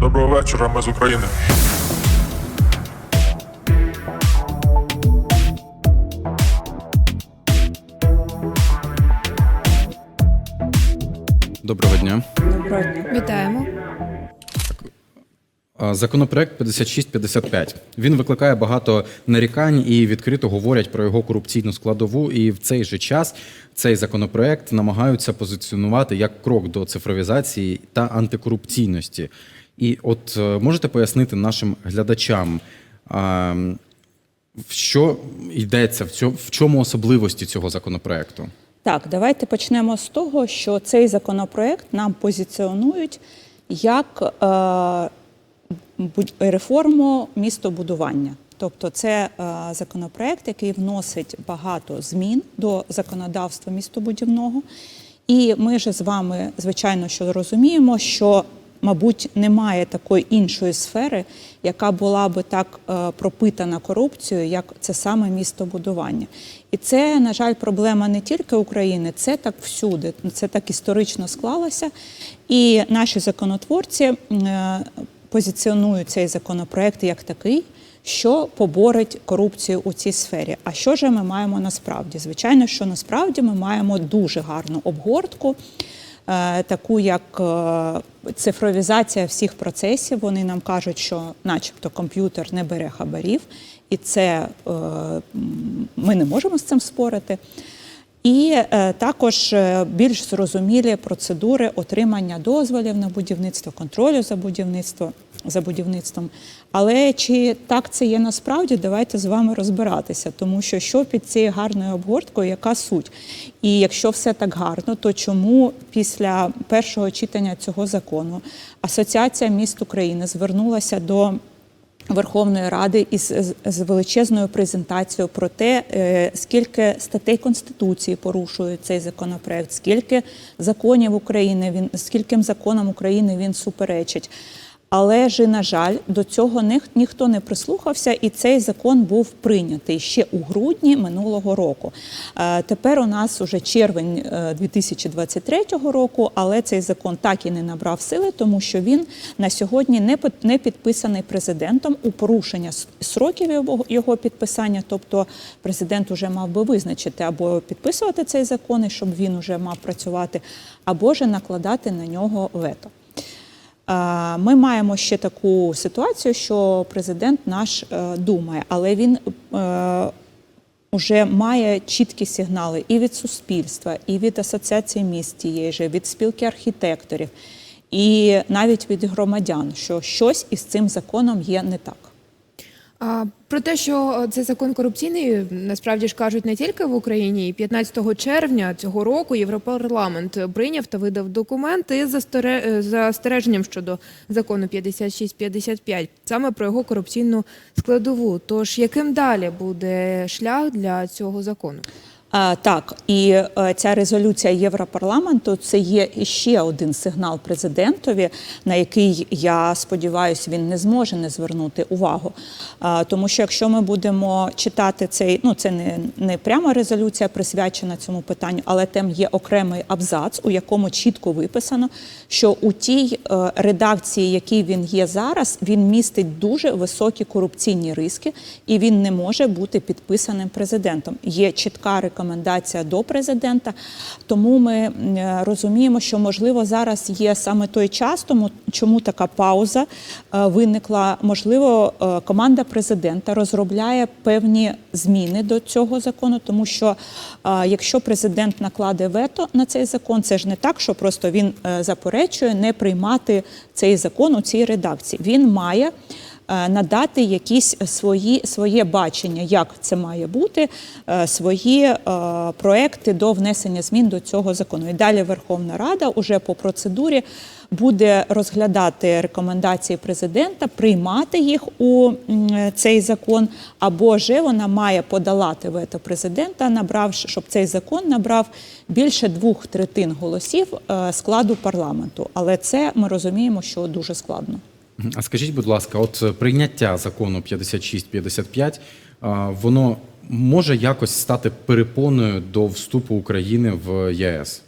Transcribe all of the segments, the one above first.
Доброго вечора, ми з України. Доброго дня. Доброго дня. Вітаємо. Законопроект 5655. Він викликає багато нарікань і відкрито говорять про його корупційну складову. І в цей же час цей законопроект намагаються позиціонувати як крок до цифровізації та антикорупційності. І от е, можете пояснити нашим глядачам, що йдеться, в чому особливості цього законопроекту? Так, давайте почнемо з того, що цей законопроект нам позиціонують як е, реформу містобудування. Тобто це е, законопроект, який вносить багато змін до законодавства містобудівного. І ми ж з вами, звичайно, що розуміємо, що мабуть, немає такої іншої сфери, яка була би так е, пропитана корупцією, як це саме містобудування. І це, на жаль, проблема не тільки України, це так всюди. Це так історично склалося. І наші законотворці е, позиціонують цей законопроект як такий. Що поборить корупцію у цій сфері? А що ж ми маємо насправді? Звичайно, що насправді ми маємо дуже гарну обгортку, таку як е, цифровізація всіх процесів. Вони нам кажуть, що, начебто, комп'ютер не бере хабарів, і це е, ми не можемо з цим спорити. І е, також е, більш зрозумілі процедури отримання дозволів на будівництво, контролю за будівництво за будівництвом. Але чи так це є насправді, давайте з вами розбиратися, тому що що під цією гарною обгорткою, яка суть? І якщо все так гарно, то чому після першого читання цього закону Асоціація міст України звернулася до Верховної Ради із з- величезною презентацією про те, е, скільки статей Конституції порушує цей законопроект, скільки законів України він скільким законам України він суперечить. Але ж, на жаль, до цього ніх- ніхто не прислухався, і цей закон був прийнятий ще у грудні минулого року. Е, Тепер у нас уже червень е, 2023 року, але цей закон так і не набрав сили, тому що він на сьогодні не під- не підписаний президентом у порушення сроків його підписання. Тобто президент уже мав би визначити або підписувати цей закон, і щоб він уже мав працювати, або ж накладати на нього вето. Е, Ми маємо ще таку ситуацію, що президент наш е, думає, але він вже має чіткі сигнали і від суспільства, і від асоціації міст тієї же, від спілки архітекторів, і навіть від громадян, що щось із цим законом є не так. Про те, що цей закон корупційний, насправді ж кажуть не тільки в Україні. І 15 червня цього року Європарламент прийняв та видав документ із застере- застереженням щодо закону 5655, саме про його корупційну складову. Тож яким далі буде шлях для цього закону? Так, і е, ця резолюція Європарламенту це є ще один сигнал президентові, на який я сподіваюся, він не зможе не звернути увагу. Тому що якщо ми будемо читати цей, ну це не, не прямо резолюція присвячена цьому питанню, але там є окремий абзац, у якому чітко виписано, що у тій е, редакції, якій він є зараз, він містить дуже високі корупційні риски, і він не може бути підписаним президентом. Є чітка рекомендація до президента. Тому ми розуміємо, що можливо зараз є саме той час, тому чому така пауза е, виникла. Можливо, е, команда президента розробляє певні зміни до цього закону, тому що е, якщо президент накладе вето на цей закон, це ж не так, що просто він заперечує не приймати цей закон у цій редакції. Він має надати якісь свої своє бачення, як це має бути, е, свої е, проекти до внесення змін до цього закону. І далі Верховна Рада уже по процедурі буде розглядати рекомендації президента, приймати їх у цей закон, або ж вона має подолати вето президента, набравши, щоб цей закон набрав більше двох третин голосів е, складу парламенту. Але це ми розуміємо, що дуже складно. А скажіть, будь ласка, от е, прийняття закону 5655, а, воно може якось стати перепоною до вступу України в ЄС?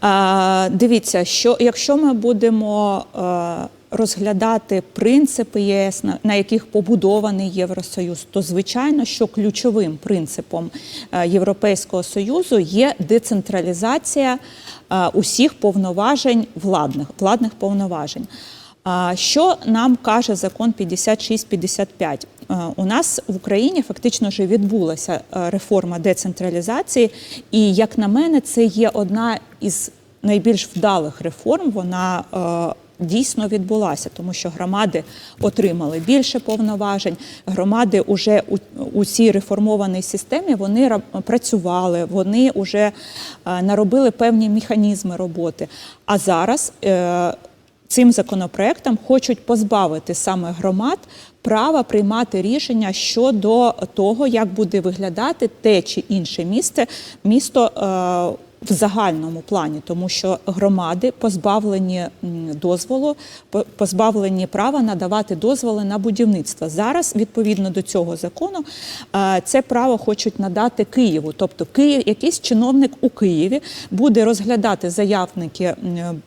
А, дивіться, що якщо ми будемо е, розглядати принципи ЄС, на, на яких побудований Євросоюз, то звичайно, що ключовим принципом е, Європейського союзу є децентралізація е, усіх повноважень владних владних повноважень. Що нам каже закон 5655? Е, У нас в Україні фактично вже відбулася е, реформа децентралізації, і як на мене, це є одна із найбільш вдалих реформ. Вона е, дійсно відбулася, тому що громади отримали більше повноважень. Громади вже у, у цій реформованій системі вони ра- працювали, вони вже е, наробили певні механізми роботи. А зараз е, цим законопроектом хочуть позбавити саме громад права приймати рішення щодо того, як буде виглядати те чи інше місце, місто. В загальному плані, тому що громади позбавлені дозволу, по- позбавлені права надавати дозволи на будівництво. Зараз, відповідно до цього закону, е, це право хочуть надати Києву. Тобто, Київ, якийсь чиновник у Києві буде розглядати заявники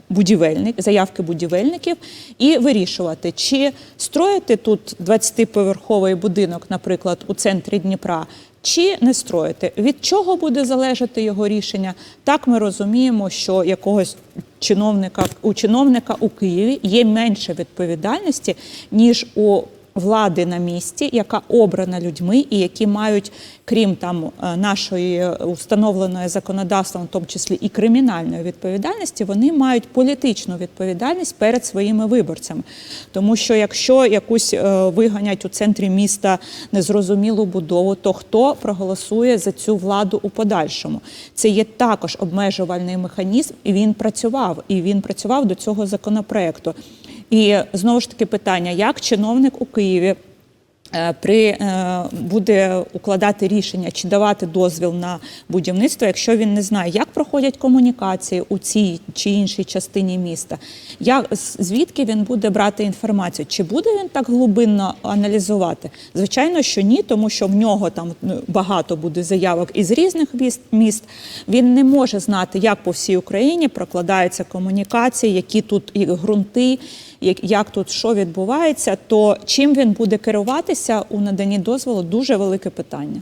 будівельник, заявки будівельників і вирішувати, чи строїти тут 20-поверховий будинок, наприклад, у центрі Дніпра. Чи не строїти? Від чого буде залежати його рішення? Так ми розуміємо, що якогось чиновника у чиновника у Києві є менше відповідальності, ніж у влади на місці, яка обрана людьми, і які мають, крім там е, нашої е, установленої законодавством, в тому числі і кримінальної відповідальності, вони мають політичну відповідальність перед своїми виборцями. Тому що якщо якусь е, виганять у центрі міста незрозумілу будову, то хто проголосує за цю владу у подальшому? Це є також обмежувальний механізм, і він працював, і він працював до цього законопроекту. І знову ж таки питання: як чиновник у Києві е, при е, буде укладати рішення чи давати дозвіл на будівництво, якщо він не знає, як проходять комунікації у цій чи іншій частині міста, як звідки він буде брати інформацію, чи буде він так глибинно аналізувати? Звичайно, що ні, тому що в нього там ну, багато буде заявок із різних міст. Він не може знати, як по всій Україні прокладаються комунікації, які тут і ґрунти як, тут що відбувається, то чим він буде керуватися у наданні дозволу дуже велике питання.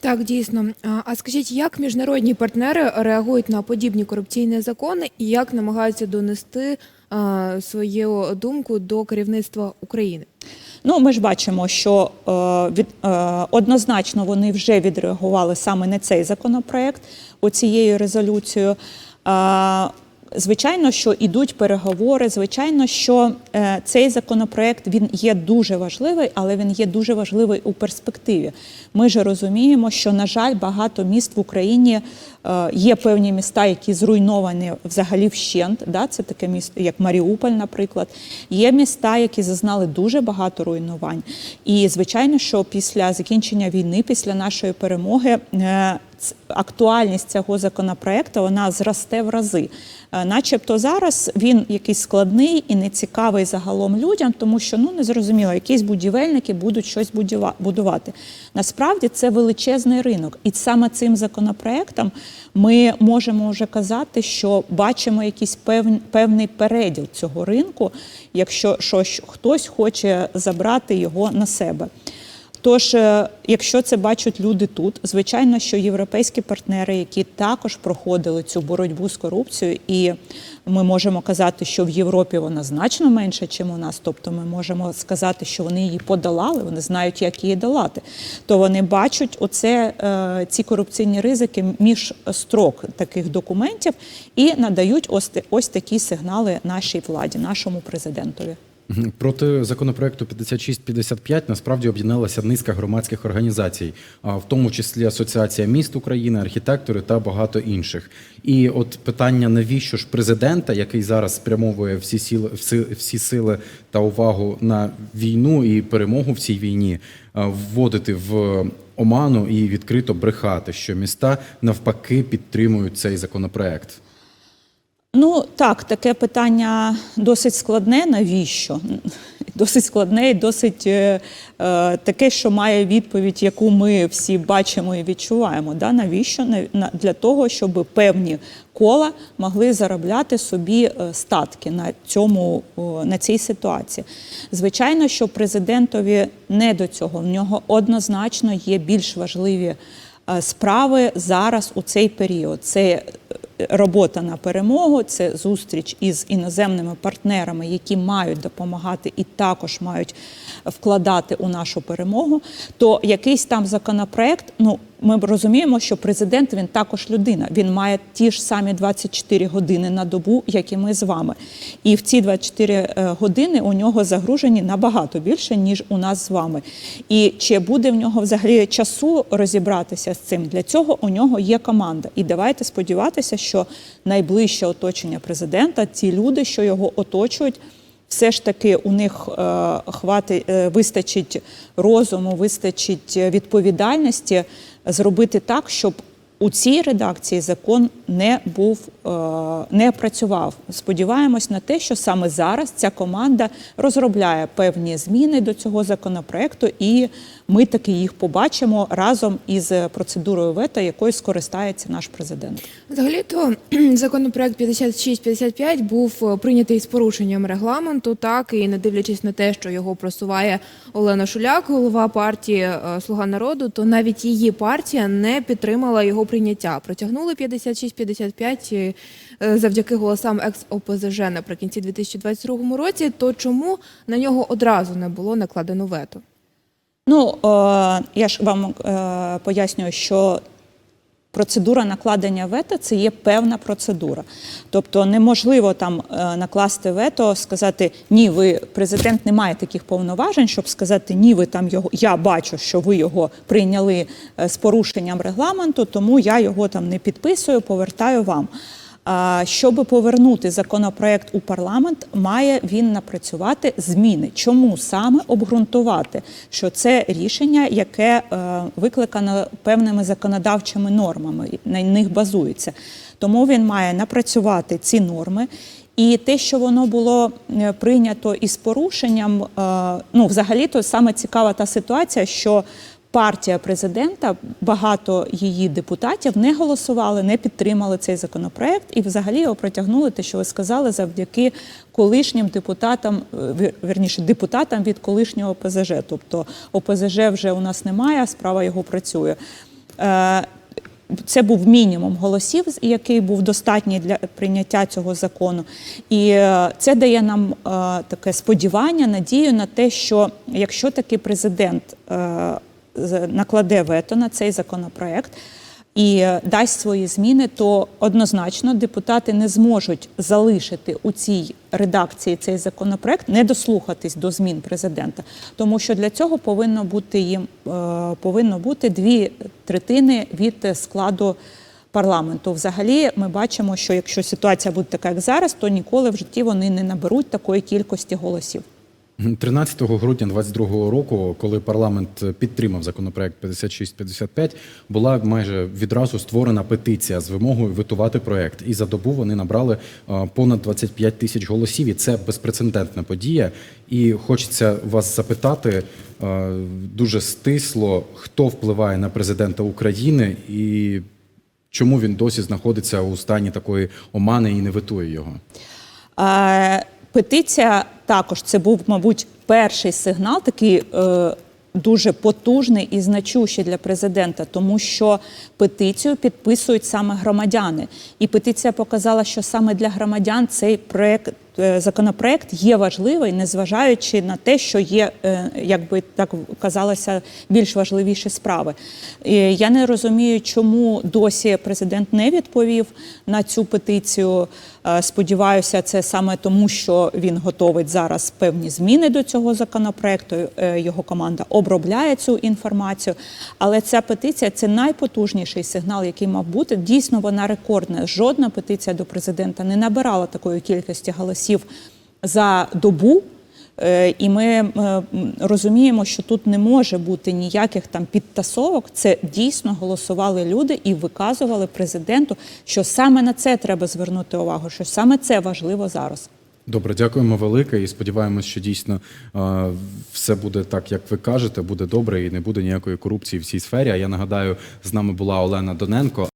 Так, дійсно. А, А скажіть, як міжнародні партнери реагують на подібні корупційні закони і як намагаються донести а, свою думку до керівництва України? Ну, ми ж бачимо, що е, від, е, однозначно вони вже відреагували саме на цей законопроект оцією резолюцією. Е, Звичайно, що ідуть переговори. Звичайно, що е, цей законопроект він є дуже важливий, але він є дуже важливий у перспективі. Ми ж розуміємо, що на жаль, багато міст в Україні е, є певні міста, які зруйновані взагалі вщент. Да? Це таке місто, як Маріуполь, наприклад. Є міста, які зазнали дуже багато руйнувань. І звичайно, що після закінчення війни, після нашої перемоги. Актуальність цього законопроекту вона зросте в рази. Е, Начебто зараз він якийсь складний і нецікавий загалом людям, тому що ну не зрозуміло, якісь будівельники будуть щось будувати. Насправді це величезний ринок, і саме цим законопроектом ми можемо вже казати, що бачимо якийсь певний, певний переділ цього ринку, якщо щось хтось хоче забрати його на себе. Тож, е, якщо це бачать люди тут, звичайно, що європейські партнери, які також проходили цю боротьбу з корупцією, і ми можемо казати, що в Європі вона значно менша, ніж у нас. Тобто, ми можемо сказати, що вони її подолали, вони знають, як її долати. То вони бачать оце е, ці корупційні ризики між строк таких документів і надають ось, ось такі сигнали нашій владі, нашому президентові. Проти законопроекту 5655 насправді об'єдналася низка громадських організацій, в тому числі Асоціація міст України, архітектори та багато інших. І от питання, навіщо ж президента, який зараз спрямовує всі сили, всі, всі сили та увагу на війну і перемогу в цій війні, вводити в оману і відкрито брехати, що міста навпаки підтримують цей законопроект. Ну так, таке питання досить складне. Навіщо? досить складне і досить е, е, таке, що має відповідь, яку ми всі бачимо і відчуваємо. Да? Навіщо? На- на- Для того, щоб певні кола могли заробляти собі е, статки на, цьому, на цій ситуації. Звичайно, що президентові не до цього. В нього однозначно є більш важливі е, справи зараз у цей період. Це робота на перемогу, це зустріч із іноземними партнерами, які мають допомагати і також мають вкладати у нашу перемогу. То якийсь там законопроект, ну ми розуміємо, що президент він також людина. Він має ті ж самі 24 години на добу, як і ми з вами. І в ці 24 е, години у нього загружені набагато більше, ніж у нас з вами. І чи буде в нього взагалі часу розібратися з цим? Для цього у нього є команда. І давайте сподіватися, що найближче оточення президента, ті люди, що його оточують, все ж таки у них е, хвати, е, вистачить розуму, вистачить відповідальності зробити так, щоб у цій редакції закон не був е, не працював. Сподіваємось на те, що саме зараз ця команда розробляє певні зміни до цього законопроекту, і ми таки їх побачимо разом із процедурою вето, якою скористається наш президент. Взагалі-то законопроект 5655 був е, прийнятий з порушенням регламенту, так і не дивлячись на те, що його просуває Олена Шуляк, голова партії е, Слуга народу, то навіть її партія не підтримала його прийняття. Протягнули 5655 е, завдяки голосам екс-ОПЗЖ наприкінці 2022 році. То чому на нього одразу не було накладено вето? Ну е, я ж вам е, пояснюю, що процедура накладення вето це є певна процедура. Тобто неможливо там е, накласти вето, сказати ні, ви президент не має таких повноважень, щоб сказати ні, ви там його. Я бачу, що ви його прийняли з порушенням регламенту, тому я його там не підписую, повертаю вам. Щоб повернути законопроект у парламент, має він напрацювати зміни. Чому саме обґрунтувати, що це рішення, яке е, викликано певними законодавчими нормами, на них базується. Тому він має напрацювати ці норми. І те, що воно було е, прийнято із порушенням, е, ну взагалі то саме цікава та ситуація, що партія президента, багато її депутатів не голосували, не підтримали цей законопроект і взагалі його протягнули, те, що ви сказали, завдяки колишнім депутатам, е, вірніше депутатам від колишнього ОПЗЖ. Тобто ОПЗЖ вже у нас немає, справа його працює. Е, це був мінімум голосів, який був достатній для прийняття цього закону. І е, це дає нам таке сподівання, надію на те, що якщо таки президент накладе вето на цей законопроект і е, дасть свої зміни, то однозначно депутати не зможуть залишити у цій редакції цей законопроект, не дослухатись до змін президента, тому що для цього повинно бути їм е, повинно бути дві третини від складу. Парламенту, взагалі, ми бачимо, що якщо ситуація буде така, як зараз, то ніколи в житті вони не наберуть такої кількості голосів. 13 грудня 2022 року, коли парламент підтримав законопроект 5655, була майже відразу створена петиція з вимогою витувати проект. І за добу вони набрали понад 25 тисяч голосів. І це безпрецедентна подія. І хочеться вас запитати дуже стисло, хто впливає на президента України і чому він досі знаходиться у стані такої омани і не витує його. Петиція також це був, мабуть, перший сигнал, такий е, дуже потужний і значущий для президента, тому що петицію підписують саме громадяни. І петиція показала, що саме для громадян цей проект. е, Законопроект є важливий, незважаючи на те, що є, е, як би так казалося, більш важливіші справи. Я не розумію, чому досі президент не відповів на цю петицію. Е, Сподіваюся, це саме тому, що він готовить зараз певні зміни до цього законопроекту. Е, Його команда обробляє цю інформацію. Але ця петиція це найпотужніший сигнал, який мав бути. Дійсно, вона рекордна. Жодна петиція до президента не набирала такої кількості голосів за добу. Е, І ми е, розуміємо, що тут не може бути ніяких там підтасовок. Це дійсно голосували люди і виказували президенту, що саме на це треба звернути увагу, що саме це важливо зараз. Добре, дякуємо велике і сподіваємось, що дійсно все буде так, як ви кажете, буде добре і не буде ніякої корупції в цій сфері. А я нагадаю, з нами була Олена Доненко.